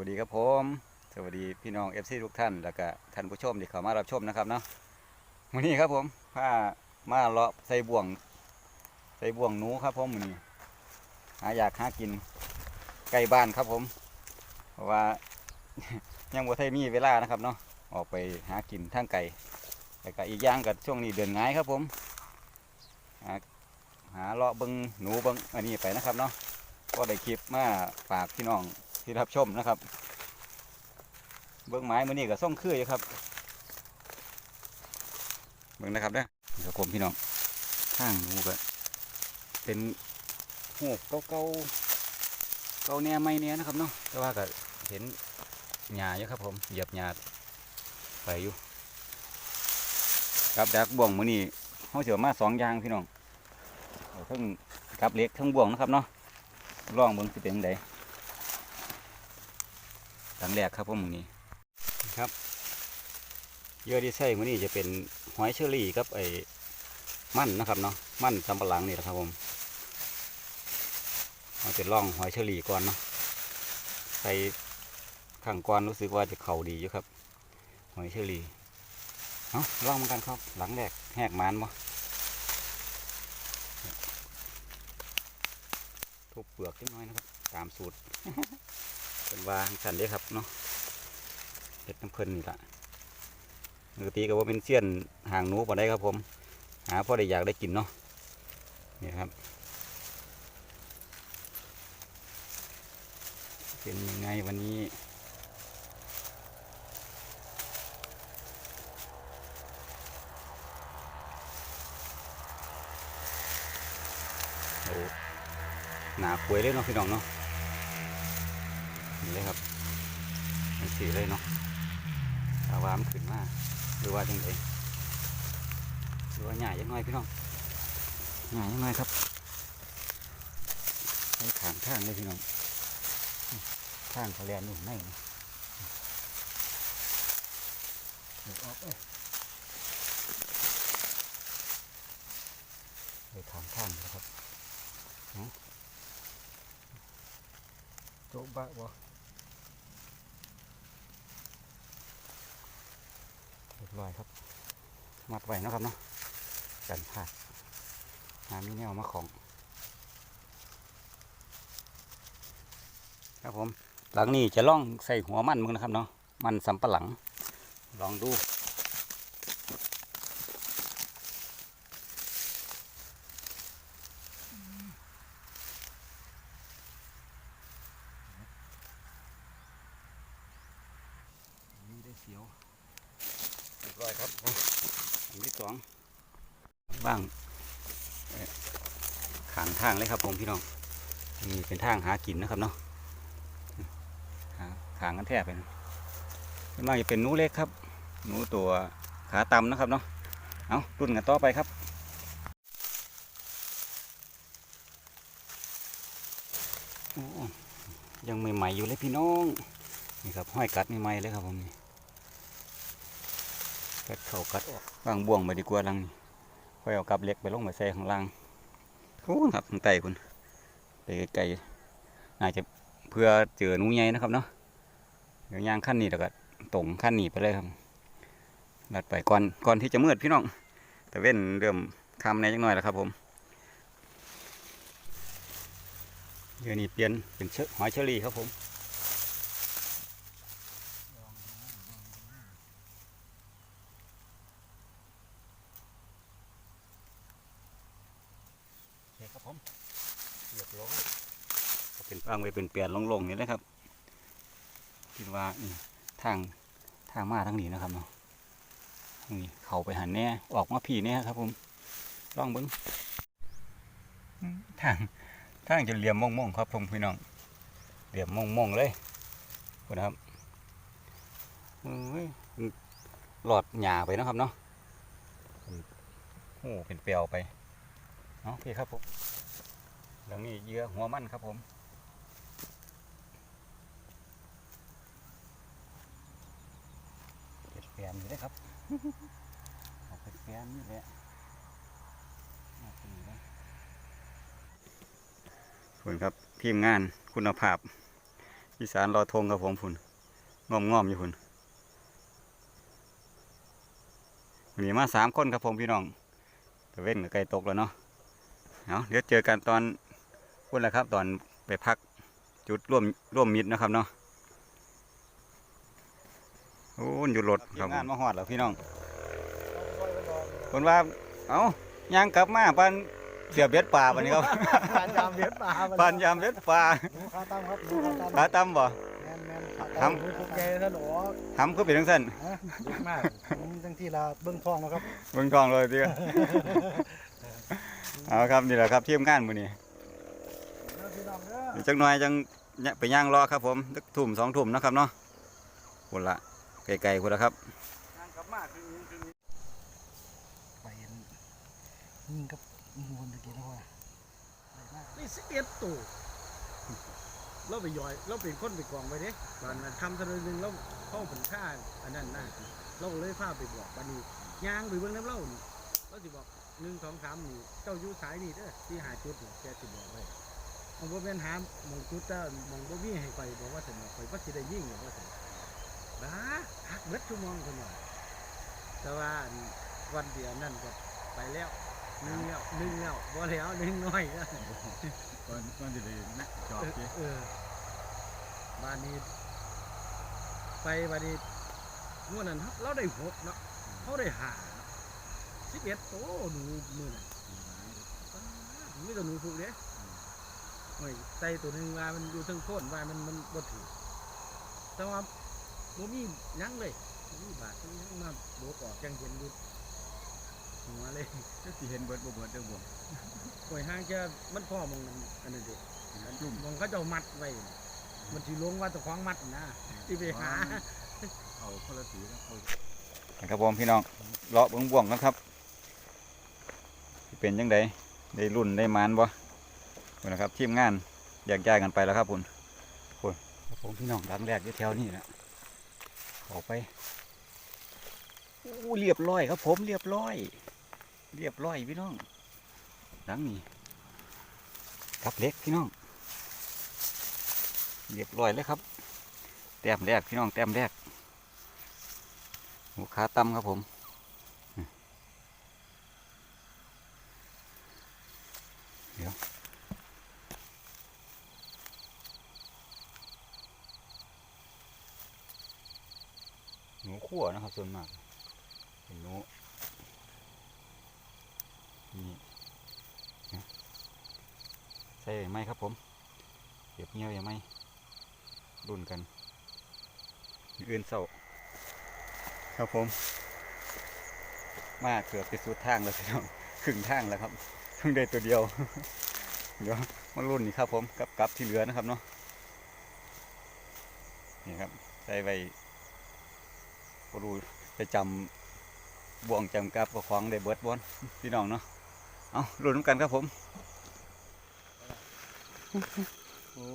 วัสดีครับผม สวัสดีพี่น้องเอฟซีทุกท่าน แล้วก็ท่านผู้ชมที่เข้ามารับชมนะครับเนาะวันนี้ครับผมพามาเลาะใส่บ่วง ใส่บ่วงหนูครับผมมื้อนี้ หาอยากหากินใกล้บ้านครับผมเพราะว่ายังบ่ทันมีเวลานะครับเนาะออกไปหากินทางไก่แต่ก็อีกอย่างกับช่วงนี้เดือนง่ายครับผมหาหาเลาะเบิงหนูเบิงอันนี้ไปนะครับเนาะก็ได้คลิปมาฝากพี่น้อง ที่รับชมนะครับ เบิ้องไม้มือนี้ก็ส่งคืออยู่ครับ เบิ้งนะครับเด้อนี่ครับผมพี่น้องข้างหนูก็เป็นหูกเก่าๆเก่าแน่ไม่แน่นะครับเนาะแต่ว่าก็เห็นหญ้าอยู่ครับ ผมเหยียบหญ้าไปอยู่กับดักบ่วงมือนี้เขาเสือมาสองยางพี่น้องเอาทั้งกับเล็กทั้งบ่วงนะครับเนาะลองเบิ้งสิเป็นจั่งใด ครั้งแรกครับผมมือนี้ครับเยื่อที่ใช้มื้อนี้จะเป็นหอยเชอรี่กับไอ้มันนะครับเนาะมันสำปะหลังนี่แหละครับผมเอาเป็นร่องหอยเชอรี่ก่อนเนาะใส่ข้างก่อนรู้สึกว่าจะเข่าดีอยู่ครับ หอยเชอรี่เอาลองเหมือนกันครับหลังแรกแหกมันบ่ทุบเปลือกนิดน้อยนะครับ ตามสูตร เป็นว่าสันเด้ครับเนาะเห็ดน้ำเพลินนี่ละปกติก็ว่าเป็นเสี้ยนห่างนูพอได้ครับผม หาพอได้อยากได้กินเนาะนี่ครับ เป็นยังไงวันนี้โอ้หนาป่วยเลยเนาะพี่น้องเนาะ เลยครับมันสีเลยเนาะถาว่ามันขึ้นมาหรือว่าจังไดหรือว่าใหญ้ายังไงพี่น้องใหญ้ายังไงครับให้ขางทางเลยพี่น้องทางเขาแลนอยู่ในนี่เดี๋ยวออกเอ้ยไปขางทางเลยครับโจ๊ะบะวะ เรีย บร้อยครับ มัดไว้นะครับเนาะกันผ่าดหามีแนวมาของ ครับผม หลังนี้จะล่องใส่หัวมันมึงนะครับเนาะ มันสำปะหลัง ลองดู นี่ได้เสียว เรียบร้อยครับอันที่สองบ้างเอ่อขางทางเลยครับผมพี่น้องนี่เป็นทางหากินนะครับเนาะหาขางกันแทบไปนะส่วนมากจะเป็นหนูเล็กครับหนูตัวขาต่ำนะครับเนาะเอารุ่นกันต่อไปครับโอ้ยังใหม่ๆอยู่เลยพี่น้องนี่ครับห้อยกัดใหม่ๆเลยครับผมนี่กัดเข่ากัดออกวางบ่วงไปดีกว่าลังค่อยเอากับเล็กไปลงไปใส่ข้างล่าง โอ้ครับไก่คุณไปไกลๆน่าจะเพื่อเจอหนูใหญ่นะครับเนาะเดี๋ยวยางขั้นนี้แล้วก็ตรงขั้นนี้ไปเลยครับลัดไปก่อนก่อนที่จะมืดพี่น้องแต่เว้นเริ่มคำในจังหน่อยแล้วครับ ผมเดี๋ยวนี้เปลี่ยนเป็นเชอหอยเชอรี่ครับผม เคครับผมเรียบร้อยก็เป็นฟางไว้เป็นเปลี่ยนลงๆนี่นะครับคิดว่านี่ทางทางมาทางนี้นะครับเนาะนี่เข้าไปหันแน่ออกมาผีแน่ครับผมลองเบิ้งอืมทางทางจะเหลี่ยมมองๆครับผมพี่น้องเหลี่ยมมองๆเลยคุณนะครับเอ้ยหลอดหยาไปนะครับเนาะโอ้เป็นเปลวไปเอาโอเคครับผม แล้วนี่เยื่อหัวมันครับผมเป็ดแปนอยู่เลยครับเอาเป็ดแปนนี่แหละเอาไปนี่เลยส่วนครับทีมงานคุณภาพอีสานรอทงครับผมพุ่นงอมงอมอยู่พุ่นมีมาสามคนครับผมพี่น้องตะเว้นกับไก่ตกแล้วเนาะ เอาเดี๋ยวเจอกันตอน พุ่นแหละครับ ตอนไปพักจุดร่วมร่วมมิตรนะครับเนาะโอ้ยอยู่รถครับงานมาหอดแล้วพี่น้องคนว่าเอาย่างกลับมาปันเสียเบ็ดป่าปันนี้ครับปานยามเบ็ดปลาปันยามเบ็ดป่าหนูข้าวตั้มครับหนูข้าวตั้มปลาตั้มบ่แม่นแม่นครัทำบหนูคุกแกท่านหรอทำคือเป็นทั้งสั้นฮะดีมากผมจังที่ลาเบื้องท้องนะครับ เบิ่งกล้องเลยทีเอาครับนี่แหละครับทีมงานมื้อนี้ จักหน่อยจังเนี่ยไปย่างรอครับผมสักทุ่มสองทุ่มนะครับเนาะพุ่นละไกลๆพุ่นละครับไปเห็นยิงกับมวนตะกี้นะว่าไปมากนี่สิบเอ็ดตัวเราไปย่อยเราเป็นคนไปกองไว้เด้ตอนนั้นทำถนนหนึ่งเราเข้าผลค่าอันนั้นนะเราก็เลยพาไปบอกวันนี้ย่างไปเบิ่งน้ำเล่านี่เราสิบอกหนึ่งสองสามนี่เจ้าอยู่สายนี่เด้อที่หาจุดนี่แกสิบอกไว้ มันบ่เป็นหาหมองจุดเจ้ามองบ่มีให้ไปบอกว่าสมองไปว่าสิได้ยิ่งหรือว่าสมบ้าหักเบิดชั่วโมงคนว่าแต่ว่าอันวันเดียวนั่นก็ไปแล้วหนึ่งแล้วหนึ่งแล้วบ่แล้วหนึ่งน้อยก็มันมันจะได้นะจอบเออสิเออบ้านนี้ ไปบ้านนี้เมื่อนั้นเราได้หกเนาะเขาได้หาสิบเอ็ดโตหนูมือนั้นมีแต่หนูผูกเด้ เฮ้ยใส่ตัวหนึ่งว่ามันอยู่เทั้งโคนว่ามันมันบ่ถือแต่ว่าบ่มีหยังเลยบ่มีบาดบ่มีหยังมาโบกออกจังเห็นอยู่หัวเลยก็สิเห็นเบิดบ่เบิดเด้อบ่หวยห้างแค่มันพ่อมองมันอันนั้นเด็กมองเขาเจ้ามัดไว้มันสิลงว่าตะควางมัดนะที่ไปหา เอาคนละสีนะเอานะครับผมพี่น้องเลาะเบิ่งบ่วงกันครับสิเป็นยังไงได้รุ่นได้มานบ่พุ่ นนะครับทีมงานแยกย้ายกันไปแล้วครับพุ่นพุ่นครับผมพี่น้องหลังแรกยี่แถวนี้นะออกไปอู้เรียบร้อยครับผมเรียบร้อย เรียบร้อยพี่น้องหลังนี้กับเล็กพี่น้อง เรียบร้อยเลยครับแต้มแรกพี่น้องแต้มแรกหูขาตั้มครับผมเดี๋ยวหนู ขั่วนะครับ ส่วนมากเป็นหนูนี่ใส่ไหมครับผมเก็บเงี้ยวยังไหมรุ่นกันเออื่นเศร้าครับผม มาเกือบไปสุดทางแล้วพี่น้องครึ่งทางแล้วครับเพิ่งได้ตัวเดียว เดี๋ยวมารุ่นนี่ครับผมกับกับที่เหลือนะครับเนาะนี่ครับใส่ไว้บ รูจะจำบ่วงจำกับประคองได้เบิดบอนพี่น้องเนาะเอารุ่นนำกันครับผม โอ้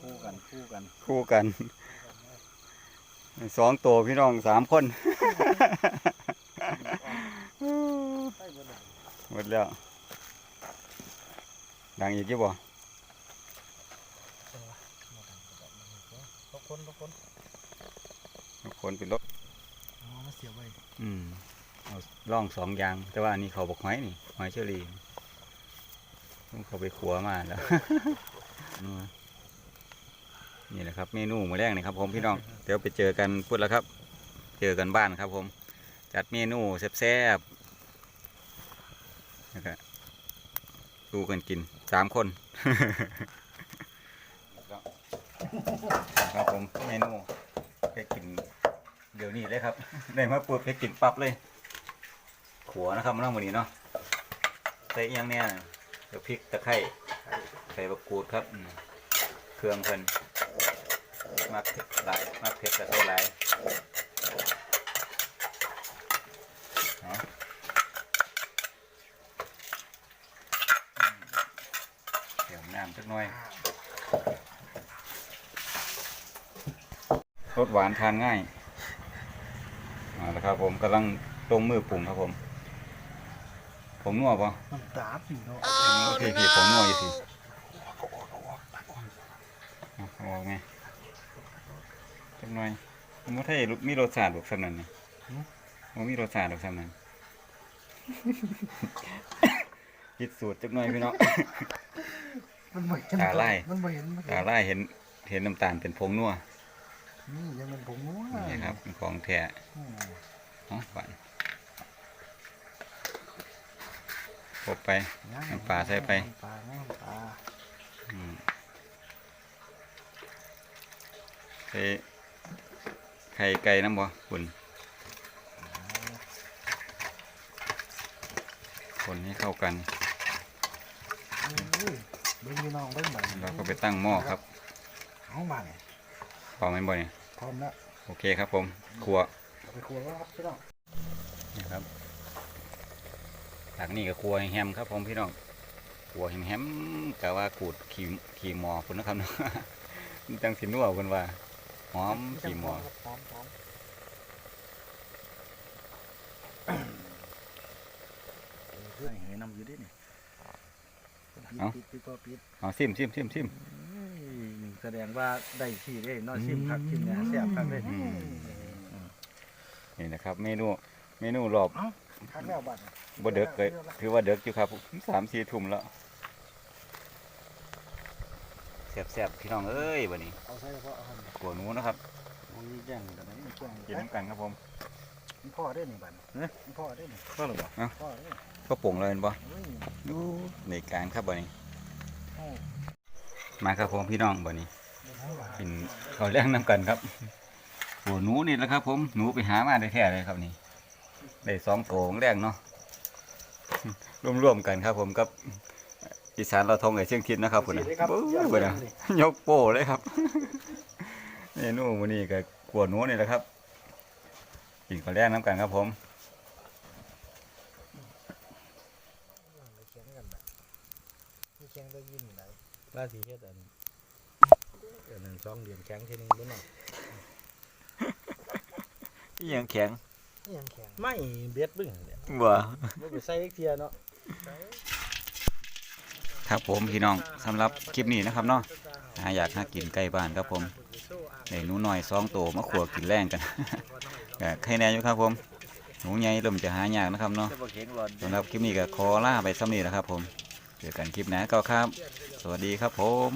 คู่กันคู่กันคู่กันสองตัวพี่น้องสามคนหมดแล้วดังอีกยี่บ่ทุกคนทุกคนทุกคนเป็นรถอ๋อมาเสียไว้อืมเอาล่องสองอยาง แต่ว่าอันนี้เขาบอกหอยนี่หอยเชอรี่ต้องเขาไปขัวมาแล้วนัวนี่แหละครับ เมนูมื้อแรกนี่ครับ ผมพี่น้อง เดี๋ยวไปเจอกันพูดแล้วครับ เจอกันบ้านครับ ผม จัดเมนูแซ่บๆนะครับดูกันกินสามคนครับผมเมนูไปกินเดี๋ยวนี้เลยครับ ได้มาปุ๊บไปกินปั๊บเลย ขัวนะครับน้องวันนี้เนาะใส่อิหยังเนี่ยเดี๋ยวพริกตะไคร้ใส่บะกรูดครับอืมเครื่องเพิ่นมักเผ็ดหลายมักเผ็ดแต่ใส่หลายเอาอืมเดี๋ยวน้ำสักหน่อยรสหวานทานง่าย เอาละครับ ผมกำลังลงมือปรุงครับผม ผมนัวปะน้ำตาสีเนาะพี่พี่ผมนัวอยู่สิเอาเอาไงหน่อยมันบ่ได้มีรสชาติดอกสำนั้นนี่มันมีรสชาติดอกสำนั้นคิดสูตรจักหน่อยพี่น้องมันบ่เห็นตาไล่มันบ่เห็นมันตาล่าเห็นเห็นน้ำตาลเป็นผงนัว นี่ยังเป็นผงนัวนี่ครับเป็นของแท้อืมเนาะหวานพบไปน้ำปลาใส่ไปน้ำปลาน้ำปลาอืมใส่ไข่ไก่น้ำบ่คุณคนให้เข้ากันอุ้ยเบิ่งพี่น้องเบิ่งบัดนี้เราก็ไปตั้งหม้อครับเอามาเนี่ ยพอไหมบ่เนี่ยพร้อมแล้วโอเคครับผมครัวเอาไปครัวแล้วครับพี่น้องนี่ครับจากนี้ก็ครัวแฮมครับผมพี่น้องครัวแฮมๆกะว่าขูดขี่ขี่หมอคุณนะครับเนาะจังสินัวคุณว่าหอมขี่หมอพร้อมพร้อมเฮ้ยให้น้ำอยู่ดินี่ปิดปิดปิดก็ปิดเอาซิมซิมซิมซิมอืม แสดงว่าได้ที่ได้น้อยชิมคักชิมเนี่ยแซ่บคักเลยอืม นี่นะครับ เมนูเมนูรอบคักแล้วบัดนี้บ่เด็กเลยถือว่าเด็กอยู่ครับสามสี่ทุ่มแล้วแซ่บๆพี่น้องเอ้ยบัดนี้เอาใส่เฉพาะอาหารกัวหนูนะครับมันแย่งกันได้แย่งกินน้ำกันครับผม มันพ่อได้นี่บัดนี้มันพ่อได้นี่ก็หรือเปล่าพ่อได้ก็ป่งเลยเห็นบ่เฮ้ยดูในการครับบัดนี้โอ้ มาครับผมพี่น้องบัดนี้เดี๋ยวให้บัดกินข้าวแรงน้ำกันครับหัวหนูนี่แหละครับผมหนูไปหามาได้แท้เลยครับนี่ได้สองโตของแรงเนาะร่วมๆกันครับผมกับอีสานเราทงไอเชียงคิดนะครับคุณนะบู๊บนะยกโป้เลยครับเมนูมื้อนี้ก็ขวดหนูนี่แหละครับกินข้าวแรงน้ำกันครับผมเคียงกันแบบมีเคียงได้ยินไหน ราศีเฮ็ดอันอันนั้นสองเดือนแข็งทีนึงบ่เนาะอีหยังแข็งนี่ยังแข็งไม่เบ็ดบึ้งเนี่ยบ่บ่ไปใส่อีกเทียเนาะครับผมพี่น้องสำหรับคลิปนี้นะครับเนาะหาอยากหากินใกล้บ้านครับผมได้หนูน้อยสองโตมาขัวกินแรงกัน ก็ใครแน่อยู่ครับผมหนูใหญ่เริ่มจะหายากนะครับเนาะจะบ่เข็งร้อนสำหรับคลิปนี้ก็ขอลาไปซ้ำนี้นะครับผม เจอกันคลิปหน้าก็ครับ สวัสดีครับผม